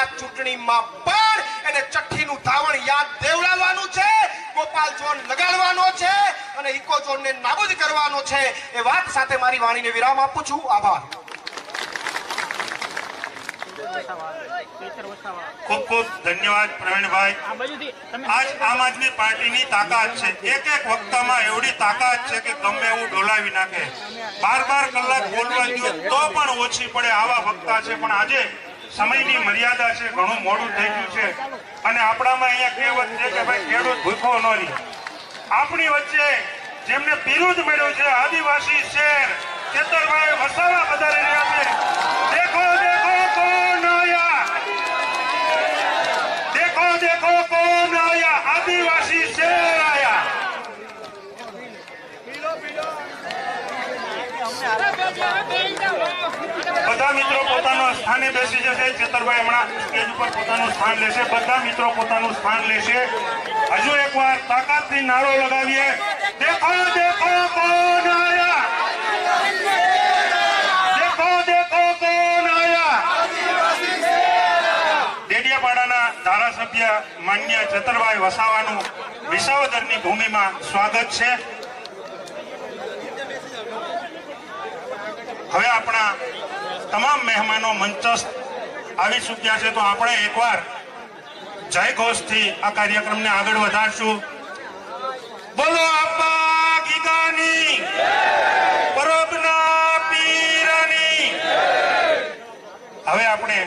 આ ચૂંટણીમાં પણ એને ચઠ્ઠીનું ધાવણ યાદ દેવડાવવાનું છે ગોપાલ ઝોન લગાડવાનો છે અને ઇકો ઝોનને નાબૂદ કરવાનો છે. એ વાત સાથે મારી વાણીને વિરામ આપું છું. આભાર. ખૂબ ખૂબ ધન્યવાદ પ્રવીણભાઈ. આજ આમ આદમી પાર્ટીની તાકાત છે. એક એક વક્તામાં એવડી તાકાત છે કે ગમે એવું ડોલાવી નાખે. બાર બાર કલાક બોલવા દો તો પણ ઓછી પડે આવા વક્તા છે. પણ આજે સમયની મર્યાદા છે, ઘણું મોડું થઈ ગયું છે. અને આપણામાં અહીંયા કહેવત છે કે ભાઈ, ખેડૂત ભૂખો ન રહી. આપણી વચ્ચે જેમને બિરુદ મળ્યું છે, આદિવાસી શેર ખેતરભાઈ વસાવા વધારે રહ્યા છે. દેખો દેખો, કોણ આયા દેખો દેખો, કોણ આયા આદિવાસી શેર આયા પીડો બધા મિત્રો પોતાના સ્થાને બેસી જશે. ચેતરભાઈ હમણાં સ્ટેજ ઉપર પોતાનું સ્થાન લેશે. બધા મિત્રો પોતાનું સ્થાન લેશે. હજુ એકવાર તાકાતથી નારો લગાવીએ. દેખો દેખો કોણ આયા? દેખો દેખો કોણ આયા? ડેડિયાપાડાના ધારાસભ્ય માન્ય ચતરભાઈ વસાવાનું વિસાવદરની ભૂમિમાં સ્વાગત છે. હવે આપણા તમામ મહેમાનો મંચસ્થ આવી ચૂક્યા છે. તો આપણે એકવાર જય ઘોષથી આ કાર્યક્રમને આગળ વધારશું. બોલો આપા ગીગાની પરબના પીરની. હવે આપણે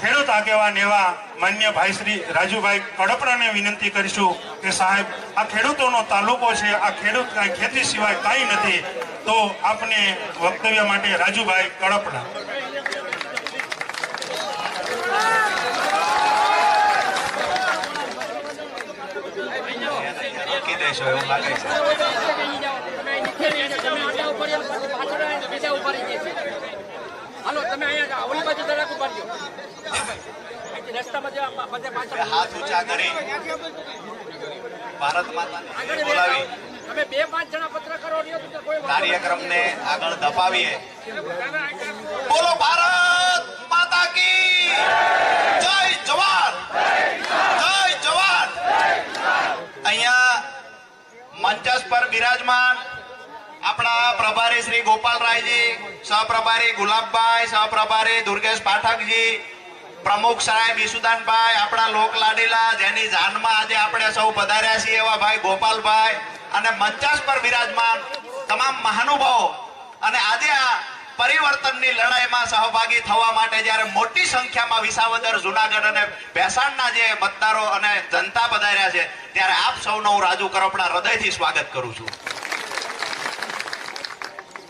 ખેડૂત આગેવાન એવા માન્ય ભાઈ શ્રી રાજુભાઈ કડપરાને વિનંતી કરીશું કે સાહેબ, આ ખેડૂતોનો તાલુકો છે, આ ખેડૂત કાંઈ ખેતી સિવાય કાંઈ નથી. તો આપને વક્તવ્ય માટે રાજુભાઈ કડપડા મૂકી દેશો એવું લાગે છે. હાલો તમે અહીંયા ઓલી બાજુ જરાક ઊભા રસ્તામાં હાથ ઊંચા કરી. ભારત માતાને બોલાવી. વાંધો કાર્યક્રમને આગળ ધપાવીએ. બોલો ભારત માતા કી જય જવાન જય જવાન અહીંયા મંચસ પર બિરાજમાન આપણા પ્રભારી શ્રી ગોપાલરાયજી સહપ્રભારી ગુલાબભાઈ સહપ્રભારી દુર્ગેશ પાઠકજી પ્રમુખ સાહેબ ઈસુદાનભાઈ આપણા લોક લાડીલા જેની જાનમાં આજે આપણે સૌ પધાર્યા છીએ એવા ભાઈ ગોપાલભાઈ અને મંચાસ પર બિરાજમાન તમામ મહાનુભાવો અને આજે આ પરિવર્તનની લડાઈમાં સહભાગી થવા માટે જ્યારે મોટી સંખ્યામાં વિસાવદર, જુનાગઢ અને ભેસાણના જે મતદારો અને જનતા પધાર્યા છે, ત્યારે આપ સૌનો હું રાજુ કરપડા હૃદયથી સ્વાગત કરું છું.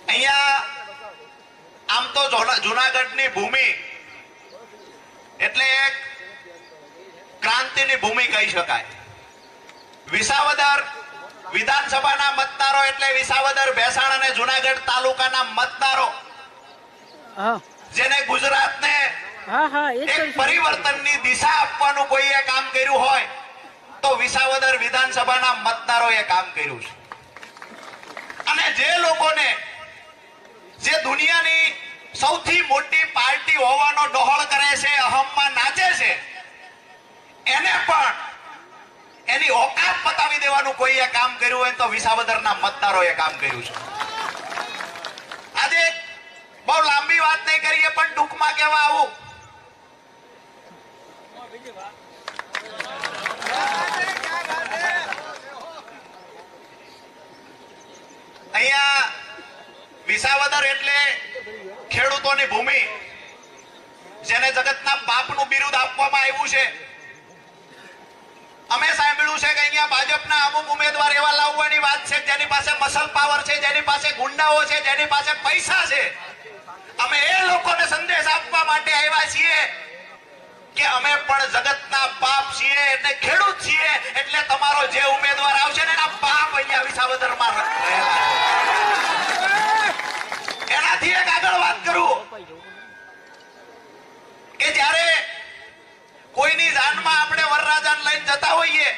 અહીંયા આમ તો જોના- જુનાગઢની ભૂમિ એટલે એક ક્રાંતિની ભૂમિ કહી શકાય. વિસાવદર વિધાનસભાના મતદારો એટલે વિસાવદર ભેસાણ અને જુનાગઢ તાલુકાના મતદારો. જેને ગુજરાતને એક પરિવર્તનની દિશા આપવાનું કોઈએ કામ કર્યું હોય તો વિસાવદર વિધાનસભાના મતદારોએ કામ કર્યું છે. અને જે લોકોને જે દુનિયાની સૌથી મોટી પાર્ટી હોવાનો ડહોળ કરે છે અહમમાં નાચે છે એને પણ એની ઓકાત પતાવી દેવાનું કોઈએ કામ કર્યું હોય તો વિસાવદરના મતદારોએ કામ કર્યું છે. આજે બહુ લાંબી વાત નહીં કરીએ, પણ ટૂંકમાં કહેવા આવું. અહીંયા વિસાવદર એટલે ખેડૂતોની ભૂમિ, જેને જગતના બાપનું બિરુદ આપવામાં આવ્યું છે. અમે સાંભળ્યું છે કે અહીંયા ભાજપના અમુક ઉમેદવાર એવા લાવવાની વાત છે, જેની પાસે મસલ પાવર છે, જેની પાસે ગુંડાઓ છે, જેની પાસે પૈસા છે. અમે એ લોકોને સંદેશ આપવા માટે આવ્યા છીએ કે અમે પણ જગતના પાપ છીએ એટલે ખેડૂત છીએ, એટલે તમારો જે ઉમેદવાર આવશે ને એના પાપ અહીંયા વિસાવદરમાં રહેલા એનાથી એક આગળ વાત કરું. જીવન લઈને જતા હોઈએ.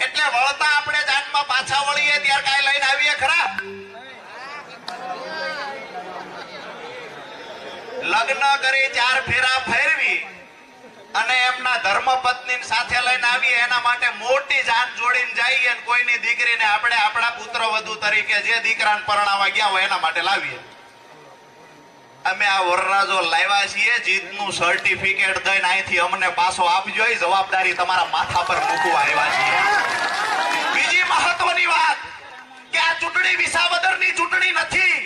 એટલે વળતા આપણે જાનમાં પાછા વળીએ, ત્યારે કાંઈ લઈને આવીએ ખરા? લગ્ન કરી ચાર ફેરા ફેરવી અને એમના ધર્મ ધર્મપત્ની સાથે લઈને આવીએ. એના માટે મોટી જાન જોડીને જઈએ કોઈની દીકરીને આપણે આપણા પુત્ર વધુ તરીકે જે દીકરાને પરણાવા ગયા હોય એના માટે લાવીએ. અમે આ વરરાજો લાવ્યા છીએ, જીતનું સર્ટિફિકેટ દઈને અહીંથી અમને પાછો આપજો જવાબદારી તમારા માથા પર મૂકવા આવ્યા છીએ. બીજી મહત્વની વાત, કે આ ચૂંટણી વિસાવદરની ચૂંટણી નથી.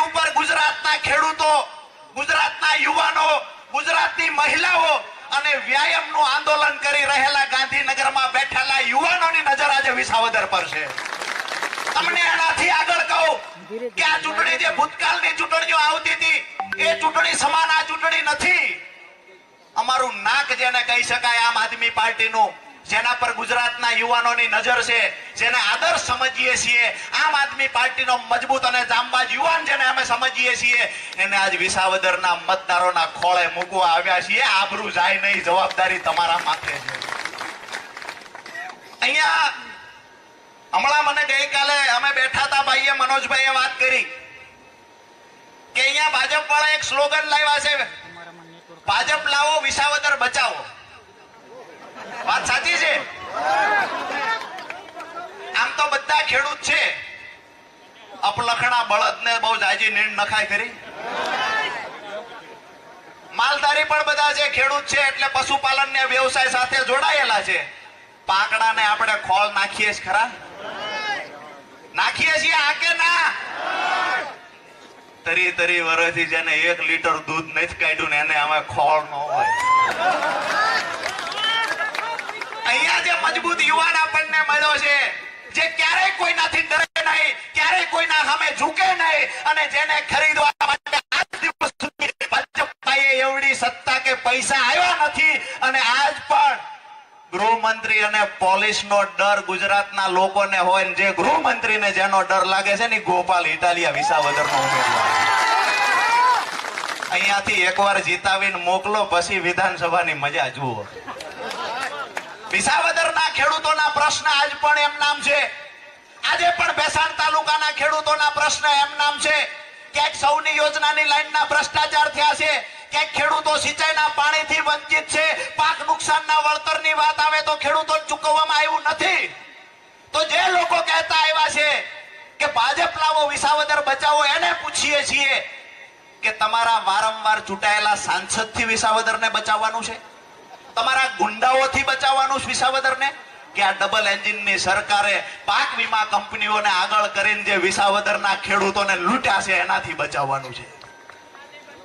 ઉપર ગુજરાતના ખેડૂતો, ગુજરાતના યુવાનો, ગુજરાતની મહિલાઓ અને વ્યાયામનું આંદોલન કરી રહેલા ગાંધીનગરમાં બેઠેલા યુવાનોની નજર આજે વિસાવદર પર છે. તમને એનાથી આગળ કહું કે આ ચૂંટણી જે ભૂતકાળની ચૂંટણીઓ આવતી હતી, એ ચૂંટણી સમાન આ ચૂંટણી નથી. અમારું નાક જેને કહી શકાય આમ આદમી પાર્ટીનું, જેના પર ગુજરાતના યુવાનોની નજર છે, જેને આદર્શ સમજીએ છીએ, આમ આદમી પાર્ટીનો મજબૂત અને જામબાજ યુવાન જેને અમે સમજીએ છીએ, એને આજ વિસાવદરના મતદારોના ખોળે મૂકવા આવ્યા છીએ. આબરૂ જાય નહીં, જવાબદારી તમારા માથે છે. અહીંયા હમણાં મને ગઈકાલે અમે બેઠા હતા ભાઈએ મનોજભાઈએ વાત કરી કે અહીંયા ભાજપ વાળા એક સ્લોગન લાવ્યા છે. ભાજપ લાવો, વિસાવદર બચાવો. વાત સાચી છે? આમ તો બધા ખેડૂત છે. અપલખણા બળદ ને બહુ જાજી નીંદ નખાય કરી માલધારી પણ બધા છે ખેડૂત છે એટલે પશુપાલન ને વ્યવસાય સાથે જોડાયેલા છે. પાકડાને આપણે ખોળ નાખીએ જ ખરા. નાખીએ છીએ આ કે ના? તરી તરી વર્ષથી જેને એક લીટર દૂધ નથી કાઢ્યું ને એને આમાં ખોળ ન હોય. અહીંયા જે મજબૂત યુવાન આપણને મળ્યો છે, જે ક્યારેય કોઈનાથી ડરે નહીં, ક્યારેય કોઈના સામે ઝૂકે નહીં અને જેને ખરીદવા માટે આજ દિવસ સુધી ભાજપ એવડી સત્તા કે પૈસા આવ્યા નથી અને આજ પણ ગૃહમંત્રી અને પોલીસ નો ડર ગુજરાતના લોકોને હોય ને જે ગૃહમંત્રીને જેનો ડર લાગે છે ને ગોપાલ ઇટાલિયા વિસાવદર નો અહીંયાથી એકવાર જીતાવીને મોકલો, પછી વિધાનસભાની મજા જુઓ. વિસાવદરના ખેડૂતોના પ્રશ્ન આજ પણ એમ નામ છે. આજે પણ ભેસાણ તાલુકાના ખેડૂતોના પ્રશ્ન એમ નામ છે. ક્યાંક સૌની યોજનાની લાઈનના ભ્રષ્ટાચાર થયા છે. ક્યાંક ખેડૂતો સિંચાઈના પાણીથી વંચિત છે? પાક નુકસાનના વળતરની વાત આવે તો ખેડૂતોને ચૂકવવામાં આવ્યું નથી. તો જે લોકો કહેતા આવ્યા છે કે ભાજપ લાવો, વિસાવદર બચાવો, એને પૂછીએ છીએ કે તમારા વારંવાર ચૂંટાયેલા સાંસદથી વિસાવદરને બચાવવાનું છે? તમારા ગુંડાઓથી બચાવવાનું વિસાવદરને? કે આ ડબલ એન્જિનની સરકારે પાક વીમા કંપનીઓને આગળ કરીને જે વિસાવદરના ખેડૂતોને લૂંટ્યા છે, એનાથી બચાવવાનું છે?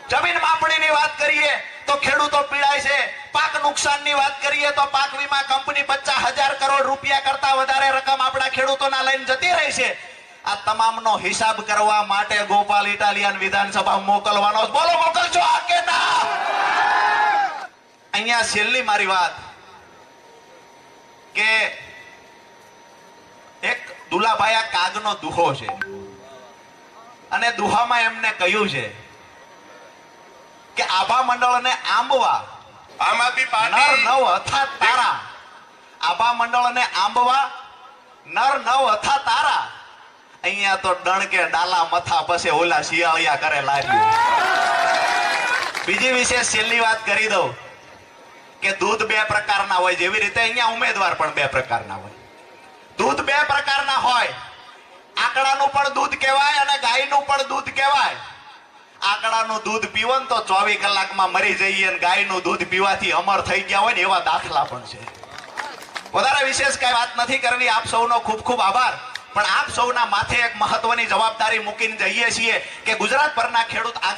જમીન માપણીની વાત કરીએ તો ખેડૂતો પીડાય છે. પાક નુકસાનની વાત કરીએ તો પાક વીમા કંપની પચાસ હજાર કરોડ રૂપિયા કરતા વધારે રકમ આપણા ખેડૂતોના લઈને જતી રહી છે. આ તમામનો હિસાબ કરવા માટે ગોપાલ ઇટાલિયન વિધાનસભા મોકલવાનો બોલો, મોકલજો, આ કે ના? અહીંયા છેલ્લી મારી વાત કે એક દુલાભાઈ આ કાગનો દુહો છે. અને દુહામાં એમને કહ્યું છે કે આભા મંડળને આંબવા. આમ આદમી નર નવ હતા તારા. આભા મંડળને આંબવા. નર નવ હતા તારા. અહીંયા તો ડણકે ડાલા મથા પછી ઓલા શિયાળિયા કરે લાગ્યું બીજી વિશેષ છેલ્લી વાત કરી દઉં કે દૂધ બે પ્રકારના હોય. જેવી રીતે અહીંયા ઉમેદવાર પણ બે પ્રકારના હોય. દૂધ બે પ્રકારના હોય. આકડાનું પણ દૂધ કહેવાય અને ગાયનું પણ દૂધ કહેવાય આકડાનું દૂધ પીવો ને તો ચોવીસ કલાકમાં મરી જઈએ અને ગાયનું દૂધ પીવાથી અમર થઈ ગયા હોય ને એવા દાખલા પણ છે. વધારે વિશેષ કઈ વાત નથી કરવી. આપ સૌનો ખૂબ ખૂબ આભાર. પણ આપ સૌના માથે એક મહત્વની જવાબદારી મૂકીને જઈએ છીએ કે ગુજરાત પરના ખેડૂત આગે